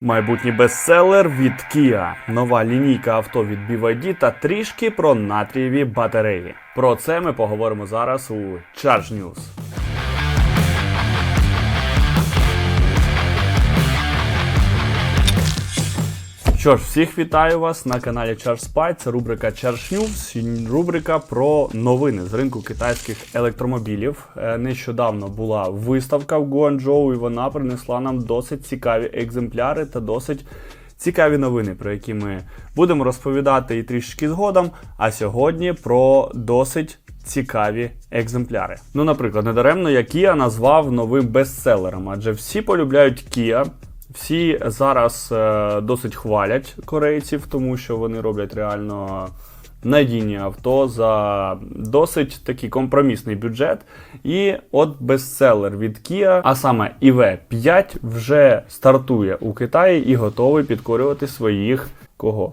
Майбутній бестселер від Kia, нова лінійка авто від BYD та трішки про натрієві батареї. Про це ми поговоримо зараз у Charge News. Що ж, всіх вітаю вас на каналі Charge Spy. Це рубрика Charge News, рубрика про новини з ринку китайських електромобілів. Е, Нещодавно була виставка в Гуанчжоу, і вона принесла нам досить цікаві екземпляри та досить цікаві новини, про які ми будемо розповідати і трішки згодом. А сьогодні про досить цікаві екземпляри. Ну, наприклад, недаремно я Kia назвав новим бестселером, адже всі полюбляють Kia. Всі зараз е, досить хвалять корейців, тому що вони роблять реально надійні авто за досить такий компромісний бюджет. І от бестселер від Kia, а саме EV5, вже стартує у Китаї і готовий підкорювати своїх кого?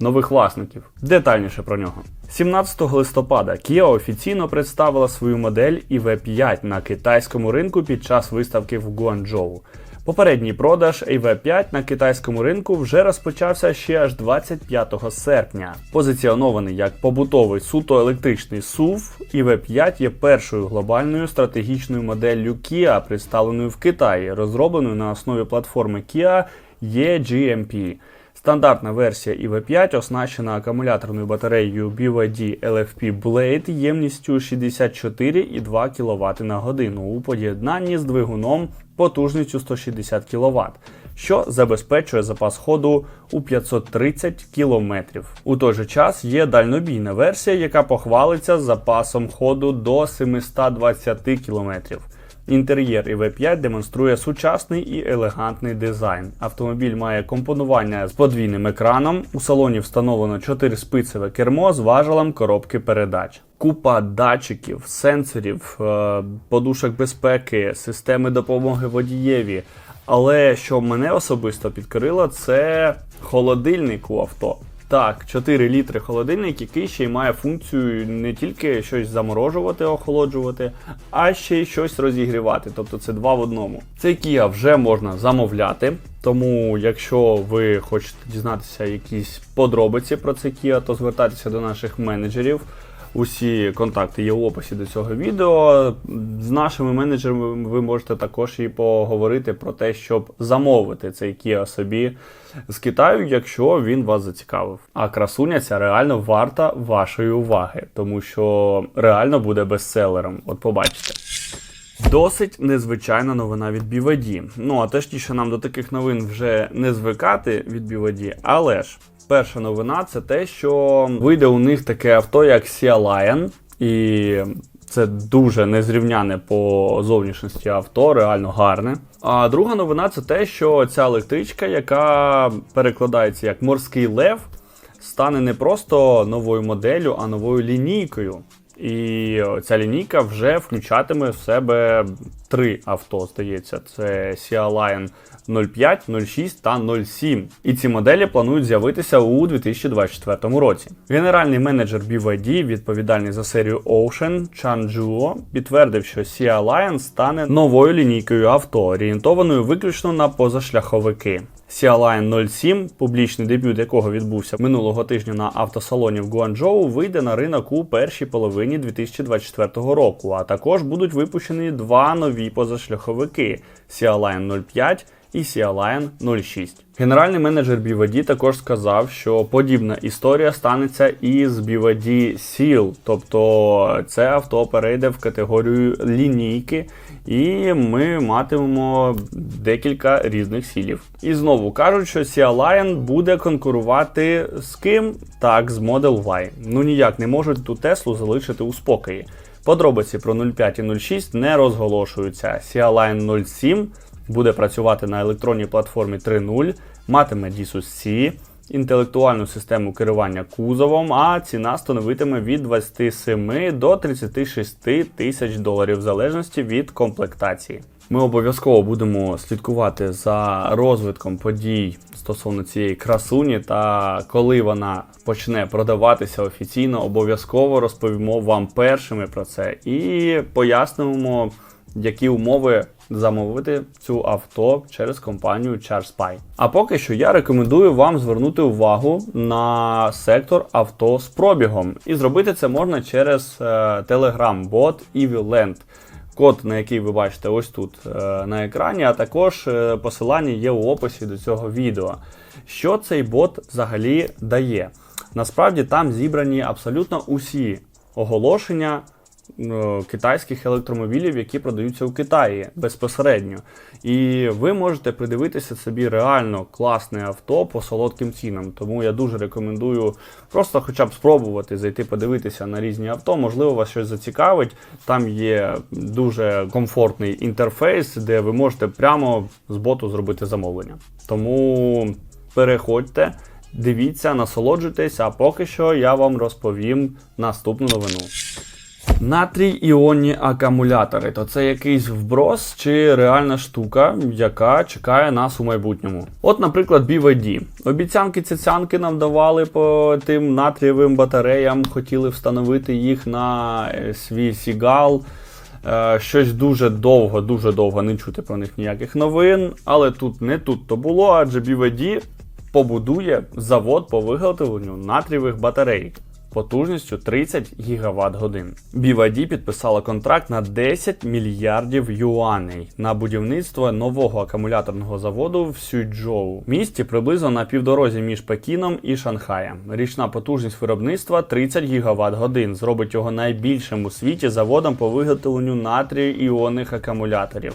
нових власників. Детальніше про нього. 17 листопада Kia офіційно представила свою модель EV5 на китайському ринку під час виставки в Гуанчжоу. Попередній продаж av 5 на китайському ринку вже розпочався ще аж 25 серпня. Позиціонований як побутовий суто електричний SUV, EV5 є першою глобальною стратегічною моделлю Kia, представленою в Китаї, розробленою на основі платформи Kia eGMP. Стандартна версія EV5 оснащена акумуляторною батареєю BYD LFP Blade ємністю 64,2 кВт на годину у поєднанні з двигуном потужністю 160 кВт, що забезпечує запас ходу у 530 км. У той же час є дальнобійна версія, яка похвалиться запасом ходу до 720 км. Інтер'єр EV5 демонструє сучасний і елегантний дизайн. Автомобіль має компонування з подвійним екраном. У салоні встановлено 4-спицеве кермо з важелем коробки передач. Купа датчиків, сенсорів, е, подушок безпеки, системи допомоги водієві. Але що мене особисто підкорило, це холодильник у авто. Так, 4 літри холодильник, який ще й має функцію не тільки щось заморожувати, охолоджувати, а ще й щось розігрівати. Тобто це два в одному. Цей Kia вже можна замовляти. Тому, якщо ви хочете дізнатися якісь подробиці про цей Kia, то звертайтеся до наших менеджерів. Усі контакти є в описі до цього відео. З нашими менеджерами ви можете також і поговорити про те, щоб замовити цей Kia собі з Китаю, якщо він вас зацікавив. А красуня ця реально варта вашої уваги, тому що реально буде бестселером. От побачите. Досить незвичайна новина від BYD. Ну а точніше нам до таких новин вже не звикати від BYD, але ж. Перша новина це те, що вийде у них таке авто, як Sea Lion, і це дуже незрівняне по зовнішності авто, реально гарне. А друга новина це те, що ця електричка, яка перекладається як морський лев, стане не просто новою моделлю, а новою лінійкою. І ця лінійка вже включатиме в себе три авто, здається. Це Sea Lion 05, 06 та 07. І ці моделі планують з'явитися у 2024 році. Генеральний менеджер BYD, відповідальний за серію Ocean Chan Juo, підтвердив, що Sea Lion стане новою лінійкою авто, орієнтованою виключно на позашляховики. Sea Lion 07, публічний дебют якого відбувся минулого тижня на автосалоні в Гуанчжоу, вийде на ринок у першій половині 2024 року. А також будуть випущені два нові позашляховики Sea Lion 05 і Lion 06. Генеральний менеджер BYD також сказав, що подібна історія станеться і з BYD Seal, тобто це авто перейде в категорію лінійки, і ми матимемо декілька різних сілів. І знову кажуть, що Lion буде конкурувати з ким? Так, з Model Y. Ну ніяк не можуть ту Теслу залишити у спокої. Подробиці про 05 і 06 не розголошуються. Lion 07 буде працювати на електронній платформі 3.0, матиме DSUS C, інтелектуальну систему керування кузовом, а ціна становитиме від 27 до 36 тисяч доларів в залежності від комплектації. Ми обов'язково будемо слідкувати за розвитком подій стосовно цієї красуні, та коли вона почне продаватися офіційно, обов'язково розповімо вам першими про це і пояснимо які умови замовити цю авто через компанію ChargeSpy. А поки що я рекомендую вам звернути увагу на сектор авто з пробігом. І зробити це можна через е, Telegram-бот EvilLand. Код, на який ви бачите ось тут е, на екрані, а також е, посилання є у описі до цього відео. Що цей бот взагалі дає? Насправді там зібрані абсолютно усі оголошення китайських електромобілів, які продаються у Китаї безпосередньо. І ви можете придивитися собі реально класне авто по солодким цінам. Тому я дуже рекомендую просто хоча б спробувати зайти подивитися на різні авто. Можливо, вас щось зацікавить. Там є дуже комфортний інтерфейс, де ви можете прямо з боту зробити замовлення. Тому переходьте. Дивіться, насолоджуйтесь, а поки що я вам розповім наступну новину. Натрій іонні акумулятори то це якийсь вброс чи реальна штука, яка чекає нас у майбутньому. От, наприклад, BYD. Обіцянки цяцянки нам давали по тим натрієвим батареям, хотіли встановити їх на е, свій Сігал. Е, Щось дуже довго, дуже довго не чути про них ніяких новин, але тут не тут то було, адже BYD побудує завод по виготовленню натрієвих батарей потужністю 30 гігаватт годин. BYD підписала контракт на 10 мільярдів юаней на будівництво нового акумуляторного заводу в Сюйчжоу, місті приблизно на півдорозі між Пекіном і Шанхаєм. Річна потужність виробництва 30 гігаватт годин зробить його найбільшим у світі заводом по виготовленню натрію іонних акумуляторів.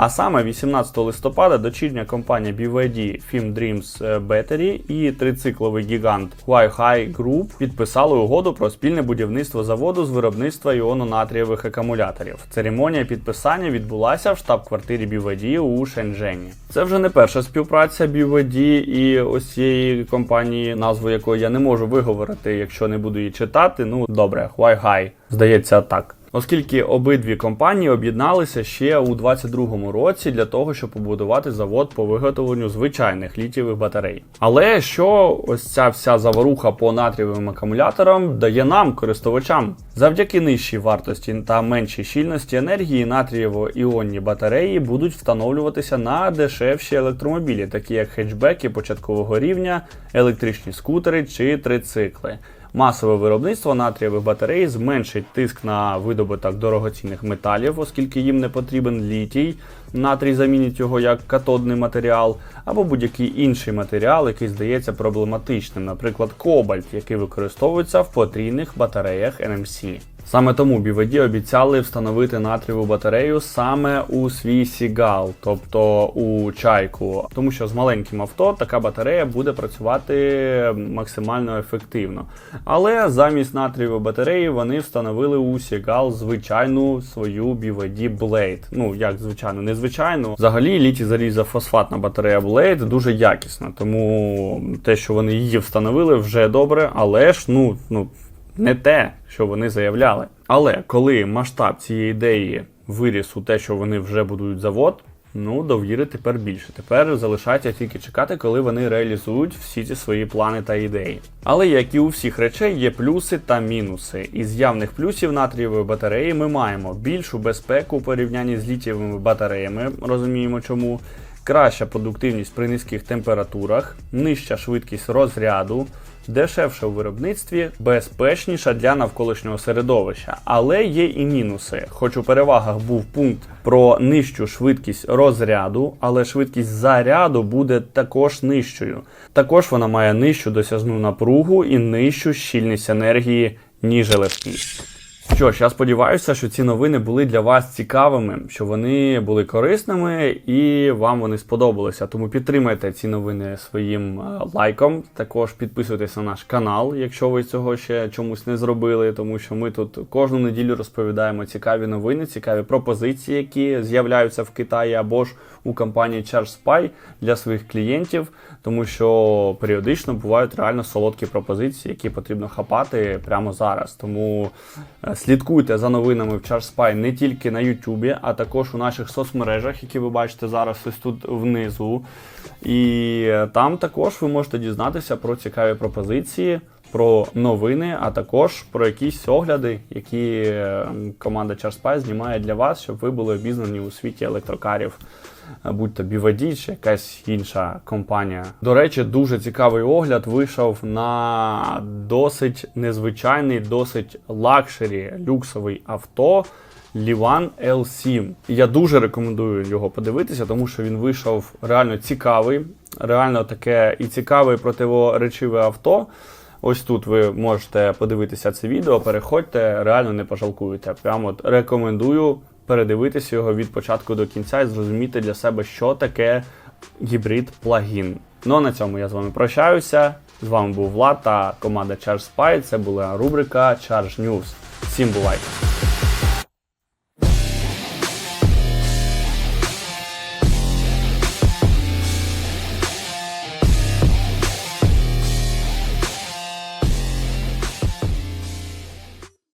А саме 18 листопада дочірня компанія BYD Film Dreams Battery і трицикловий гігант Huaihai Group підписали угоду про спільне будівництво заводу з виробництва іононатрієвих акумуляторів. Церемонія підписання відбулася в штаб-квартирі BYD у Шенжені. Це вже не перша співпраця BYD і ось цієї компанії, назву якої я не можу виговорити, якщо не буду її читати. Ну добре, Huaihai. Здається, так. Оскільки обидві компанії об'єдналися ще у 2022 році для того, щоб побудувати завод по виготовленню звичайних літієвих батарей. Але що ось ця вся заваруха по натрієвим акумуляторам дає нам, користувачам, завдяки нижчій вартості та меншій щільності енергії, натрієво-іонні батареї будуть встановлюватися на дешевші електромобілі, такі як хетчбеки початкового рівня, електричні скутери чи трицикли. Масове виробництво натрієвих батарей зменшить тиск на видобуток дорогоцінних металів, оскільки їм не потрібен літій. Натрій замінить його як катодний матеріал, або будь-який інший матеріал, який здається проблематичним, наприклад, кобальт, який використовується в потрійних батареях NMC. Саме тому BYD обіцяли встановити натрієву батарею саме у свій Сігал, тобто у чайку, тому що з маленьким авто така батарея буде працювати максимально ефективно. Але замість натрієвої батареї вони встановили у Сігал звичайну свою BYD Blade. Ну як звичайно, незвичайно. Взагалі літій залізофосфатна батарея Blade дуже якісна, тому те, що вони її встановили, вже добре, але ж ну ну не те, що вони заявляли. Але коли масштаб цієї ідеї виріс у те, що вони вже будують завод, ну довіри тепер більше. Тепер залишається тільки чекати, коли вони реалізують всі ці свої плани та ідеї. Але як і у всіх речей, є плюси та мінуси. Із явних плюсів натрієвої батареї ми маємо більшу безпеку у порівнянні з літієвими батареями, розуміємо чому. Краща продуктивність при низьких температурах, нижча швидкість розряду, дешевше у виробництві, безпечніша для навколишнього середовища. Але є і мінуси. Хоч у перевагах був пункт про нижчу швидкість розряду, але швидкість заряду буде також нижчою. Також вона має нижчу досяжну напругу і нижчу щільність енергії, ніж LFP. Що ж, я сподіваюся, що ці новини були для вас цікавими, що вони були корисними і вам вони сподобалися. Тому підтримайте ці новини своїм е, лайком. Також підписуйтесь на наш канал, якщо ви цього ще чомусь не зробили, тому що ми тут кожну неділю розповідаємо цікаві новини, цікаві пропозиції, які з'являються в Китаї або ж у компанії ChargeSpy для своїх клієнтів, тому що періодично бувають реально солодкі пропозиції, які потрібно хапати прямо зараз. Тому е, слідкуйте за новинами в ChargeSpy не тільки на YouTube, а також у наших соцмережах, які ви бачите зараз ось тут внизу. І там також ви можете дізнатися про цікаві пропозиції. про новини, а також про якісь огляди, які е, команда CharSpice знімає для вас, щоб ви були обізнані у світі електрокарів. Е, Будь то BYD чи якась інша компанія. До речі, дуже цікавий огляд вийшов на досить незвичайний, досить лакшері люксовий авто Livan L7. Я дуже рекомендую його подивитися, тому що він вийшов реально цікавий, реально таке і цікаве і противоречиве авто. Ось тут ви можете подивитися це відео, переходьте, реально не пожалкуєте. Прямо от рекомендую передивитися його від початку до кінця і зрозуміти для себе, що таке гібрид плагін. Ну а на цьому я з вами прощаюся. З вами був Влад та команда Charge Spy. Це була рубрика Charge News. Всім бувайте!